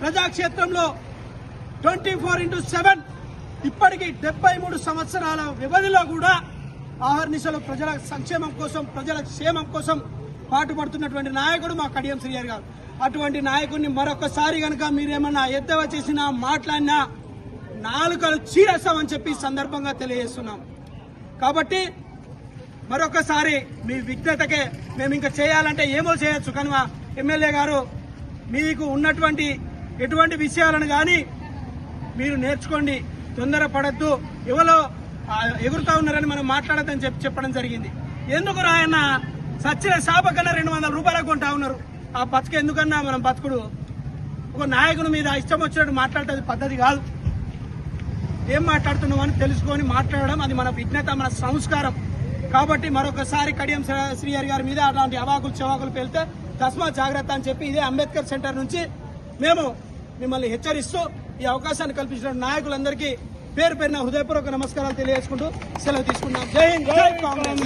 ప్రజాక్షేత్రంలో twenty four into seven ఇప్పటికీ డెబ్బై మూడు సంవత్సరాల వ్యవధిలో కూడా ఆహర్నిశలు ప్రజల సంక్షేమం కోసం ప్రజల క్షేమం కోసం పాటుపడుతున్నటువంటి నాయకుడు మా కడియం శ్రీయర్ గారు. అటువంటి నాయకుడిని మరొకసారి కనుక మీరేమన్నా ఎద్దవ చేసినా మాట్లాడినా నాలుకలు చీరేస్తామని చెప్పి సందర్భంగా తెలియజేస్తున్నాం. కాబట్టి మరొకసారి మీ విజ్ఞతకే మేము ఇంకా చేయాలంటే ఏమో చేయొచ్చు కనుక ఎమ్మెల్యే గారు. మీకు ఉన్నటువంటి ఎటువంటి విషయాలను కానీ మీరు నేర్చుకోండి తొందర పడద్దు ఎవరో ఎగురుతా ఉన్నారని మనం మాట్లాడద్దని చెప్పి చెప్పడం జరిగింది. ఎందుకు రాయన్న? సచ్చిన శాప కన్నా రెండు వందల రూపాయలకు కొంటా ఉన్నారు. ఆ బతుక ఎందుకన్నా మనం బతుకుడు? ఒక నాయకుని మీద ఇష్టం వచ్చినట్టు మాట్లాడేది పద్ధతి కాదు. ఏం మాట్లాడుతున్నావు అని తెలుసుకొని మాట్లాడడం అది మన విజ్ఞత మన సంస్కారం. కాబట్టి మరొకసారి కడియం శ్రీహరి గారి మీద అలాంటి అవాకులు చెవాకులు పెళ్తే తస్మా జాగ్రత్త అని చెప్పి ఇదే అంబేద్కర్ సెంటర్ నుంచి మేము మిమ్మల్ని హెచ్చరిస్తూ ఈ అవకాశాన్ని కల్పించిన నాయకులందరికీ పేరు పేరున హృదయపూర్వక నమస్కారాలు తెలియజేసుకుంటూ సెలవు తీసుకున్నాం జై హింద్ జై కాంగ్రెస్.